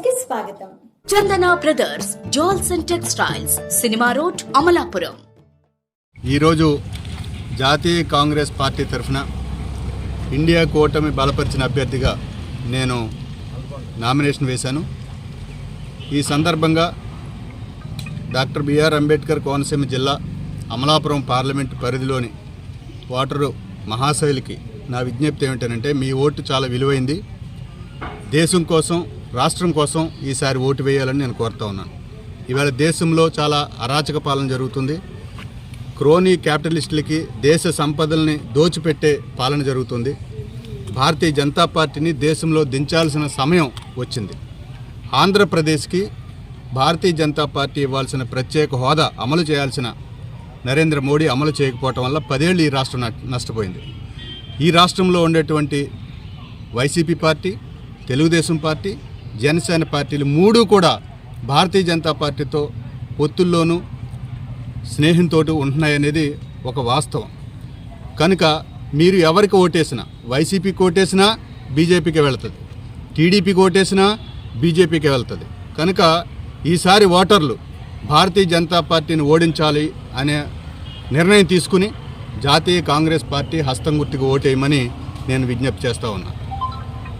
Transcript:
స్వాగతం. Chandana brothers jewels and textiles cinema road Amalapuram. ఈరోజు జాతీయ కాంగ్రెస్ పార్టీ తరఫున ఇండియా కూటమి బలపరిచిన అభ్యర్థిగా నేను నామినేషన్ వేశాను. ఈ సందర్భంగా డాక్టర్ బిఆర్ అంబేద్కర్ కోనసీమ జిల్లా అమలాపురం పార్లమెంటు పరిధిలోని ఓటరు మహాశైలికి నా విజ్ఞప్తి ఏమిటంటే మీ ఓటు చాలా విలువైంది. దేశం కోసం రాష్ట్రం కోసం ఈసారి ఓటు వేయాలని నేను కోరుతా ఉన్నాను. ఇవాళ దేశంలో చాలా అరాచక పాలన జరుగుతుంది. క్రోనీ క్యాపిటలిస్టులకి దేశ సంపదల్ని దోచిపెట్టే పాలన జరుగుతుంది. భారతీయ జనతా పార్టీని దేశంలో దించాల్సిన సమయం వచ్చింది. ఆంధ్రప్రదేశ్కి భారతీయ జనతా పార్టీ ఇవ్వాల్సిన ప్రత్యేక హోదా అమలు చేయాల్సిన నరేంద్ర మోడీ అమలు చేయకపోవటం వల్ల పదేళ్ళు ఈ రాష్ట్రం నష్టపోయింది. ఈ రాష్ట్రంలో ఉండేటువంటి YCP party Telugu Desam party Janasena పార్టీలు మూడు కూడా భారతీయ జనతా పార్టీతో ఒత్తుల్లోనూ స్నేహంతో ఉంటున్నాయనేది ఒక వాస్తవం. కనుక మీరు ఎవరికి ఓటేసినా వైసీపీకి ఓటేసినా బీజేపీకి వెళ్తుంది. టీడీపీకి ఓటేసినా బీజేపీకి వెళ్తుంది. కనుక ఈసారి ఓటర్లు భారతీయ జనతా పార్టీని ఓడించాలి అనే నిర్ణయం తీసుకుని జాతీయ కాంగ్రెస్ పార్టీ హస్తం గుర్తుకు ఓటేయమని నేను విజ్ఞప్తి చేస్తా ఉన్నాను